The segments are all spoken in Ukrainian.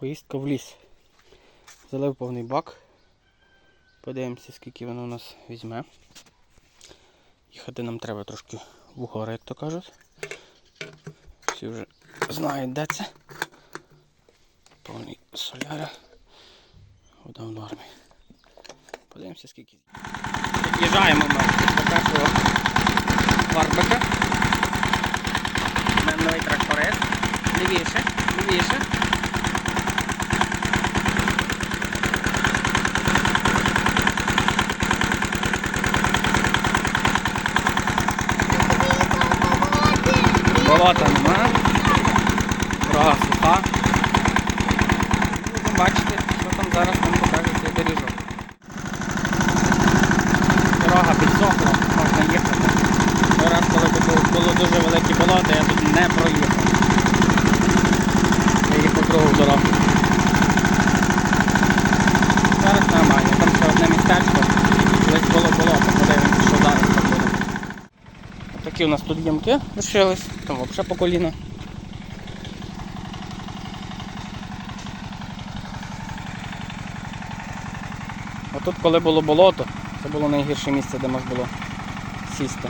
Поїздка в ліс. Залив повний бак. Подивимося, скільки воно у нас візьме. Їхати нам треба трошки в гори, як то кажуть. Всі вже знають, де це. Повний соляра. Вода в нормі. Подивимося, скільки. Під'їжджаємо ми до першого варбика. У новий тракторець. Лівіше, лівіше. Болота нема. Дорога суха. Будемо бачити, що там зараз нам покаже цей доріжок. Дорога підсохла, можна їхати. Той раз, коли було дуже велике болото, я тут не проїхав. Я їхав другу дорогу. Зараз нормально, там ще одне містечко. Колись було болото, подивимося, що зараз там буде. Такі у нас тут ямки лишились, там взагалі по коліна. А тут коли було болото, це було найгірше місце, де можна було сісти.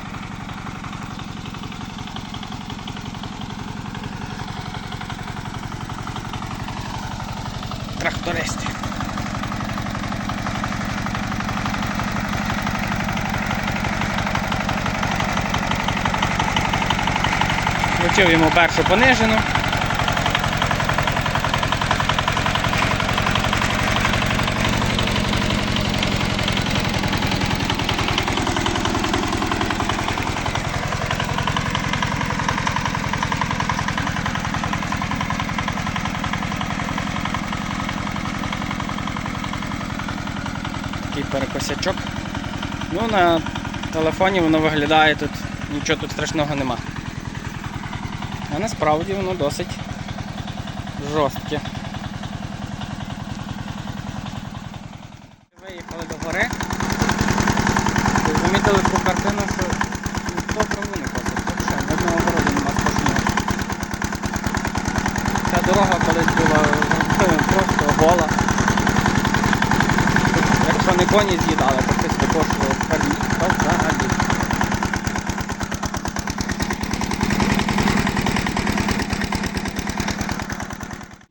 Трактористи. Включив йому першу понижену. Такий перекосячок. Ну, на телефоні воно виглядає тут, нічого тут страшного нема. Насправді воно досить жорстке. Виїхали до гори. Замітили таку картину, що ніхто траву не косить. В одного городу нема сплошного. Ця дорога колись була ну, просто гола. Якщо не коні з'їдали, то викошував тепер ніхто взагалі.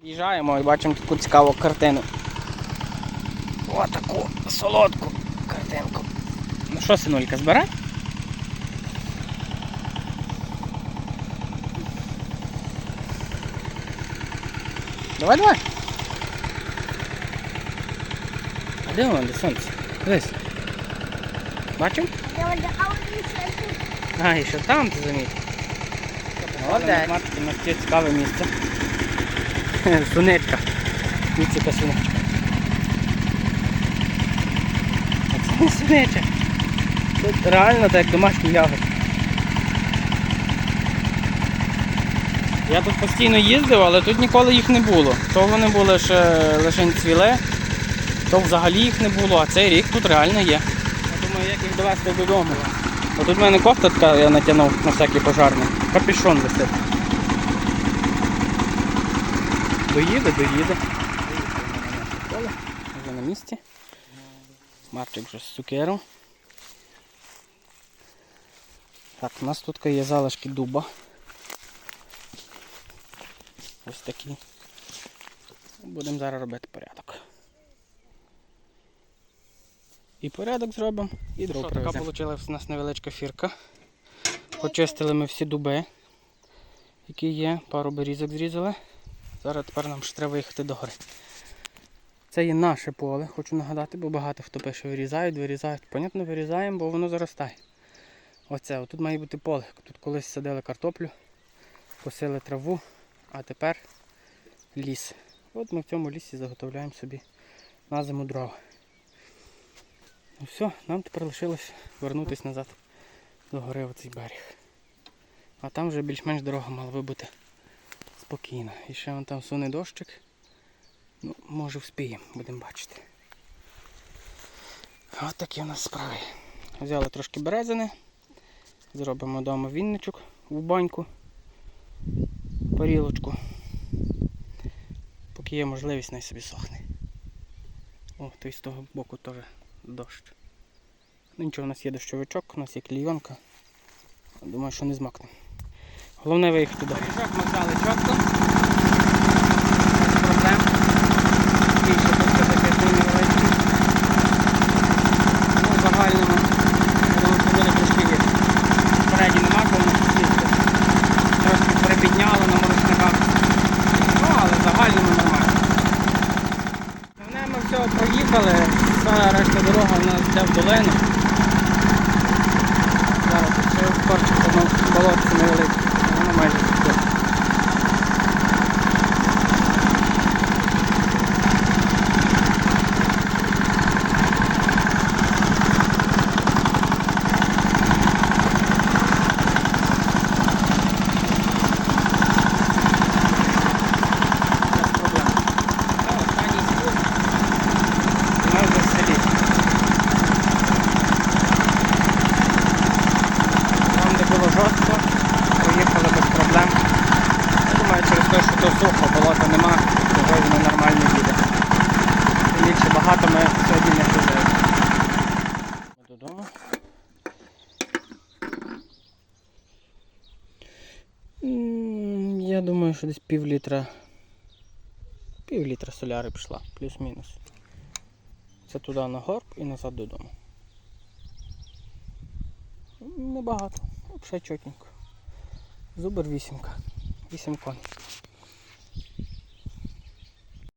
Їжджаємо і бачимо таку цікаву картину. О, таку солодку картинку. Ну що, синулька, збере? Давай, давай. А де воно, де сонце? Дивись. Бачимо? А, і ще там ти замітив. Молодець. Нас цікаве місце. Сунечка. Міцика сунечка. А це не сунеча. Тут реально так як домашні ягоди. Я тут постійно їздив, але тут ніколи їх не було. То вони були ще лише цвіле, то взагалі їх не було, а цей рік тут реально є. Я думаю, як їх довести додому. Тут в мене кофта така, я натягнув на всякий пожарний. Капюшон висить. Доїде, доїде. Вже на місці. Марчик вже з цукером. Так, у нас тут є залишки дуба. Ось такі. Будемо зараз робити порядок. І порядок зробимо, і дров Що, Така вийшла у нас невеличка фірка. Почистили ми всі дуби, які є, пару берізок зрізали. Зараз тепер нам ще треба їхати до гори. Це є наше поле, хочу нагадати, бо багато хто пише, вирізають, вирізають. Понятно, вирізаємо, бо воно заростає. Оце, отут має бути поле. Тут колись садили картоплю, косили траву, а тепер ліс. От ми в цьому лісі заготовляємо собі на зиму дрова. Ну все, нам тепер лишилось вернутися назад до гори в цей берег. А там вже більш-менш дорога мала би бути спокійна. І ще вон там суне дощик. Ну, може вспіємо, будемо бачити. От такі у нас справи. Взяли трошки березини. Зробимо вдома вінничок в баньку. Парілочку. Поки є можливість, най собі сохне. О, то й з того боку теж дощ. Ну нічого, у нас є дощовичок, у нас є клійонка. Думаю, що не змокне. Головне виїхати до Ріжок ми взяли чітко. Без проблем. Більше тут все таке невеликий. Ну, в загальному, буде трошки гірше. Спереді нема кому їсти. Трошки припідняло на морозниках. Ну, але в загальному нормально. Головне, ми все проїхали, вся решта дорога у нас йде в долину. Зараз тут ще корчик одно болотце невелике. Воно майже все. Без проблем. Це останній спуск. І ми вже в селі. Там, де було жорстко, проїхали без проблем. Я думаю, то сухо, болота нема, того воно нормально їде. Тим більше багато ми сьогодні не ходили. Додому. Я думаю, що десь пів літра. Пів літра соляри пішла, плюс-мінус. Це туди на горб і назад додому. Небагато, взагалі чотенько. Зубр вісімка. Вісім коней.